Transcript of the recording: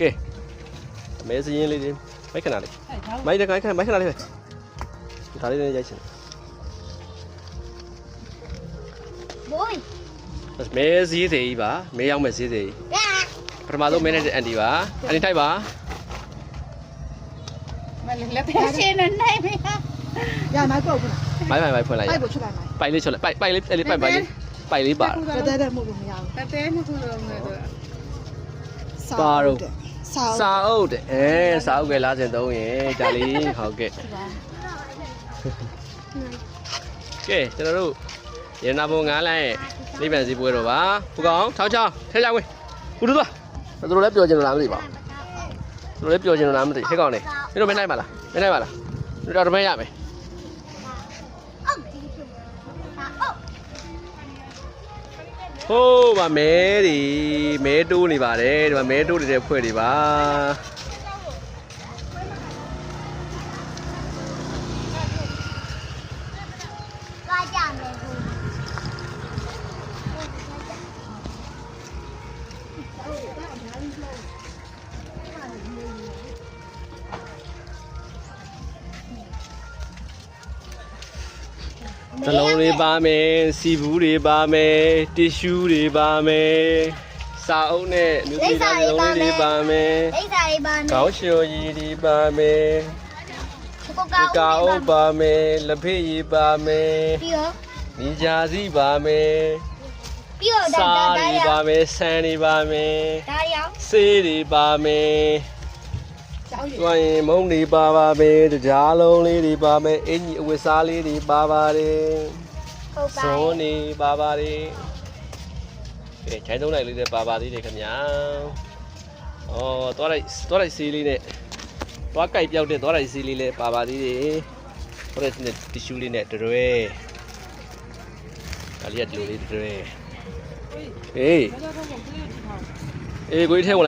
ကဲအမဲစရင်လေးတွေမိုက်ခဏလေးမိုက်တခိုင်းခဏမိုက်ခဏလေးပဲဒါလေးနဲ့ရိုက်ချင်ဘိုးမဲစည်းသေးကြီးပါမဲရောက်မဲ့စည်းသေးကြီးရာပထမဆုံးမဲနဲ့အန်တီပါအန်တီထိုက်ပါမလည်းလက်ပဲရှင်းနေနိုင်မလားရမိုက်ပုတ်ဘူးလားမိုက်မိုက်မိုက်ဖွင့်လိုက်ရအဲ့ကိုချွတ်လိုက်မိုက်ပိုက်လေးချွတ်လိုက်ပိုက်ပိုက်လေးအဲ့လေးပိုက်ပိုက်လေးပိုက်လေးပါတဲတဲတဲမှုလို့မရဘူးတတဲနှစ်ခုလုံးနဲ့တော့ စာစာအုပ်တဲ့အဲစာအုပ်ကလာစဉ်သုံးရင်ဒါလေးဟုတ်ကဲ့ကဲကျွန်တော်တို့ရနာဘုံ9လမ်းရဲ့နိဗ္ဗာန်စီပွဲတော်ပါဘုကောင်ထောက်ချောင်းထဲကြဝင်ဘူးတို့သွားတို့လည်းပြောချင်လို့လားမသိပါဘူးတို့လည်းပြောချင်လို့လားမသိဟဲ့ကောင်နေမင်းတို့မနိုင်ပါလားမနိုင်ပါလားတို့တော့တမန်ရမယ် ဟိုးဗာမဲဒီမဲတိုးနေပါတယ်ဒီမှာမဲတိုးနေတဲ့ဖွဲ့တွေပါ ဇလုံးတွေပါမယ်စီဘူးတွေပါမယ်တီရှူးတွေပါမယ်စာအုပ်နဲ့လူကြီးသားဇလုံးတွေပါမယ်အိစာလေးပါမယ်ခေါင်းလျှော်ရည်တွေပါမယ်ကိုဒီကောကာအုကောပ်ပါမယ်လက်ဖေးရည်ပါမယ်ပြီးတော့နီဂျာစီပါမယ်ပြီးတော့ဒါစာဒါတွေရပါမယ်ဆန်တွေပါမယ်ဒါရဆေးတွေပါမယ်ကျောင်းကြီး တွားရင်မုံတွေပါပါမယ်ကြားလုံးလေးတွေပါမယ်အင်ကြီးအဝတ်စားလေးတွေပါပါတယ်ဟုတ်ပါဇွန်းနေပါပါတယ်ကဲခြိုင်းသုံးလိုက်လေးနဲ့ပါပါသေးတယ်ခင်ဗျာဩသွားလိုက်သွားလိုက်စီးလေးနဲ့သွားကြိုက်ပြောက်တဲ့သွားလိုက်စီးလေးလည်းပါပါသေးတယ်ဟိုတဲ့တီရှူးလေးနဲ့တရွဲဒါလေးကဒီလိုလေးတရွဲအေးအေးကိုကြီးထဲဝင်